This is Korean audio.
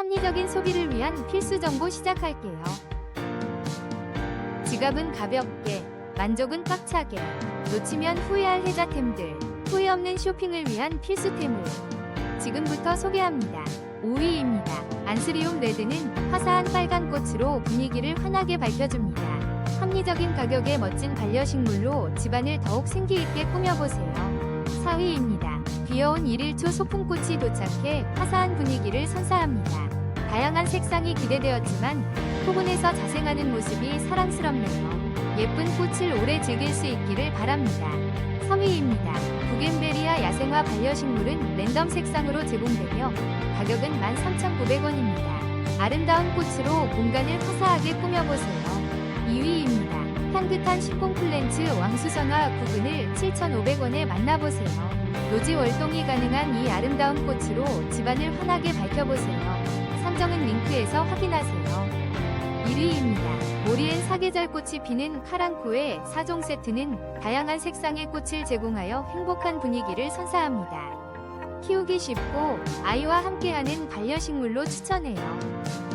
합리적인 소비를 위한 필수 정보 시작할게요. 지갑은 가볍게, 만족은 꽉차게, 놓치면 후회할 혜자템들, 후회 없는 쇼핑을 위한 필수템을 지금부터 소개합니다. 5위입니다. 안스리움 레드는 화사한 빨간 꽃으로 분위기를 환하게 밝혀줍니다. 합리적인 가격에 멋진 반려식물로 집안을 더욱 생기있게 꾸며보세요. 4위입니다. 귀여운 일일초 소품꽃이 도착해 화사한 분위기를 선사합니다. 다양한 색상이 기대되었지만 포근해서 자생하는 모습이 사랑스럽네요. 예쁜 꽃을 오래 즐길 수 있기를 바랍니다. 3위입니다. 부겐베리아 야생화 반려식물은 랜덤 색상으로 제공되며 가격은 13,900원입니다. 아름다운 꽃으로 공간을 화사하게 꾸며보세요. 2위입니다. 향긋한 식공 플랜츠 왕수선화 구근을 7,500원에 만나보세요. 노지 월동이 가능한 이 아름다운 꽃으로 집안을 환하게 밝혀보세요. 상정은 링크에서 확인하세요. 1위입니다. 모리엔 사계절 꽃이 피는 카랑코의 4종 세트는 다양한 색상의 꽃을 제공하여 행복한 분위기를 선사합니다. 키우기 쉽고 아이와 함께하는 반려식물로 추천해요.